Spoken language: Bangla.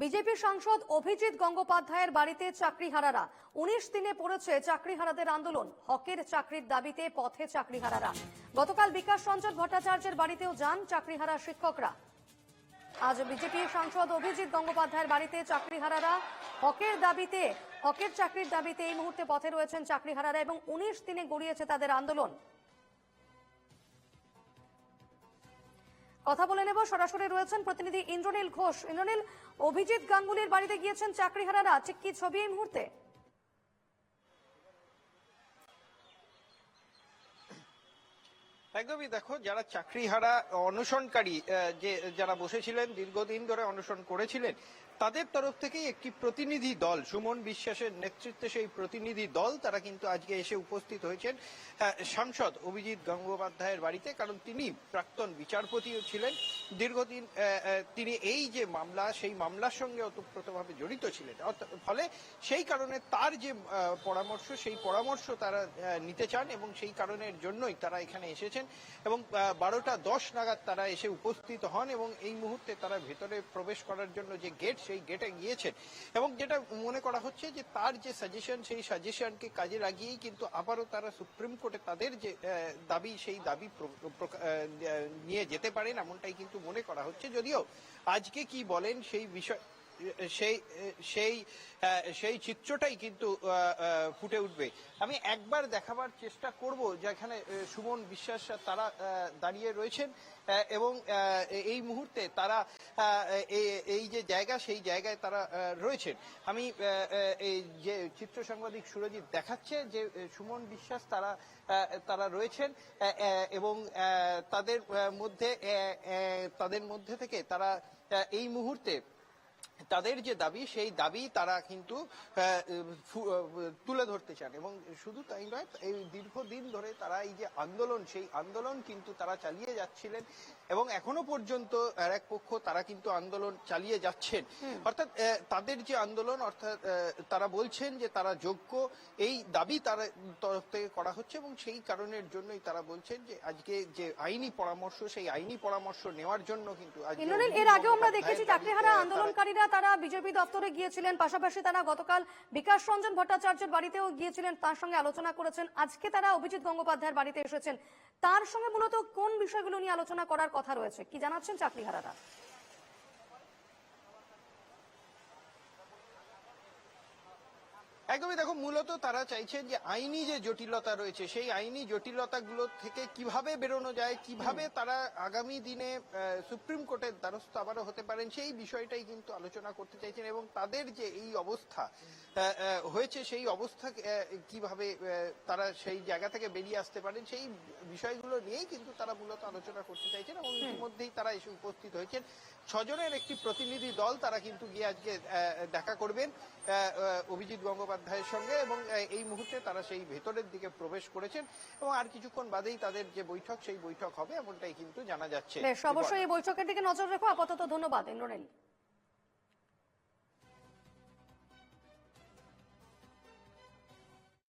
বিজেপি সাংসদ অভিজিৎ গঙ্গোপাধ্যায়ের বাড়িতে চাকরিহারারা। উনিশ দিনে পড়েছে চাকরিহারাদের আন্দোলন। হকের চাকরির দাবিতে পথে চাকরিহারারা। গতকাল বিকাশ রঞ্জন ভট্টাচার্যের বাড়িতেও যান চাকরিহারা শিক্ষকরা। আজ বিজেপি সাংসদ অভিজিৎ গঙ্গোপাধ্যায়ের বাড়িতে চাকরিহারারা। হকের দাবিতে, হকের চাকরির দাবিতে এই মুহূর্তে পথে রয়েছেন চাকরিহারারা এবং উনিশ দিনে গড়িয়েছে তাদের আন্দোলন। কথা বলে নেব। সরাসরি রয়েছেন প্রতিনিধি ইন্দ্রনীল ঘোষ। ইন্দ্রনীল অভিজিৎ গাঙ্গুলির বাড়িতে গিয়েছেন চাকরিহারারা। ঠিক কি ছবি এই মুহূর্তে? একদমই দেখো যারা চাকরিহারা আহ, যে যারা বসেছিলেন দীর্ঘদিন ধরে অনুসরণ করেছিলেন তাদের তরফ থেকেই একটি প্রতিনিধি দল, সুমন বিশ্বাসের নেতৃত্বে সেই প্রতিনিধি দল, তারা কিন্তু আজকে এসে উপস্থিত হয়েছেন। সাংসদ অভিজিৎ গঙ্গোপাধ্যায়ের বাড়িতে, কারণ তিনি প্রাক্তন বিচারপতিও ছিলেন। দীর্ঘদিন তিনি এই যে মামলা, সেই মামলার সঙ্গে ওতপ্রোতভাবে জড়িত ছিলেন। ফলে সেই কারণে তার যে পরামর্শ, সেই পরামর্শ তারা নিতে চান এবং সেই কারণের জন্যই তারা এখানে এসেছেন এবং বারোটা দশ নাগাদ তারা এসে উপস্থিত হন এবং এই মুহূর্তে তারা ভেতরে প্রবেশ করার জন্য যে গেট সেই গেটে গিয়েছেন। এবং যেটা মনে করা হচ্ছে যে তার যে সাজেশন সেই সাজেশনকে কাজে লাগিয়েই কিন্তু আবারও তারা সুপ্রিম কোর্টে তাদের যে দাবি, সেই দাবি নিয়ে যেতে পারেন, এমনটাই কিন্তু মনে করা হচ্ছে যদিও আজকে কি বলেন সেই বিষয় সেই সেই সেই চিত্রটাই কিন্তু ফুটে উঠবে। আমি একবার দেখাবার চেষ্টা করব যেখানে সুমন বিশ্বাস তারা দাঁড়িয়ে রয়েছেন এবং এই মুহূর্তে তারা এই- যে জায়গা, সেই জায়গায় তারা রয়েছেন। আমি এই যে চিত্র সাংবাদিক সুরজিৎ দেখাচ্ছে যে সুমন বিশ্বাস তারা তারা রয়েছেন এবং তাদের মধ্যে তাদের মধ্যে থেকে তারা এই মুহূর্তে তাদের যে দাবি সেই দাবি তারা কিন্তু তুলে ধরতে চান। এবং শুধু তাই নয় এই দীর্ঘদিন ধরে তারা এই যে আন্দোলন সেই আন্দোলন কিন্তু তারা চালিয়ে যাচ্ছিলেন। এবং এখনও পর্যন্ত আর এক পক্ষ তারা কিন্তু আন্দোলন চালিয়ে যাচ্ছেন। অর্থাৎ তাদের যে আন্দোলন অর্থাৎ তারা বলছেন যে তারা যোগ্য এই দাবি তার তরফ থেকে করা হচ্ছে এবং সেই কারণের জন্যই তারা বলছেন যে আজকে যে আইনি পরামর্শ সেই আইনি পরামর্শ নেওয়ার জন্য কিন্তু এর আগেও আমরা দেখেছি চাকরিহারা আন্দোলনকারীরা তারা বিজেপি দপ্তরে গিয়েছিলেন, পাশাপাশি তারা গতকাল বিকাশ রঞ্জন ভট্টাচার্যের বাড়িতেও গিয়েছিলেন, তার সঙ্গে আলোচনা করেছেন। আজকে তারা অভিজিৎ গঙ্গোপাধ্যায়ের বাড়িতে এসেছেন। তার সঙ্গে মূলত কোন বিষয়গুলো নিয়ে আলোচনা করার কথা রয়েছে, কি জানাচ্ছেন চাকরিহারারা? একদমই দেখো মূলত তারা চাইছেন যে আইনি যে জটিলতা রয়েছে সেই আইনি জটিলতাগুলো থেকে কীভাবে বেরোনো যায় কীভাবে তারা আগামী দিনে সুপ্রিম কোর্টের দ্বারস্থ আবারও হতে পারেন সেই বিষয়টাই কিন্তু আলোচনা করতে চাইছেন এবং তাদের যে এই অবস্থা হয়েছে সেই অবস্থা কীভাবে তারা সেই জায়গা থেকে বেরিয়ে আসতে পারেন সেই বিষয়গুলো নিয়েই কিন্তু তারা মূলত আলোচনা করতে চাইছেন এবং ইতিমধ্যেই তারা এসে উপস্থিত হয়েছেন। ছজনের একটি প্রতিনিধি দল তারা কিন্তু গিয়ে আজকে দেখা করবেন। আহ, আহ, গঙ্গোপাধ্যায়ের সঙ্গে এবং এই মুহূর্তে তারা সেই ভেতরের দিকে প্রবেশ করেছেন এবং আর কিছুক্ষণ বাদেই তাদের যে বৈঠক, সেই বৈঠক হবে এমনটাই কিন্তু জানা যাচ্ছে। অবশ্যই এই বৈঠকের দিকে নজর রেখো। আপাতত ধন্যবাদ, ইন্দ্রনীল।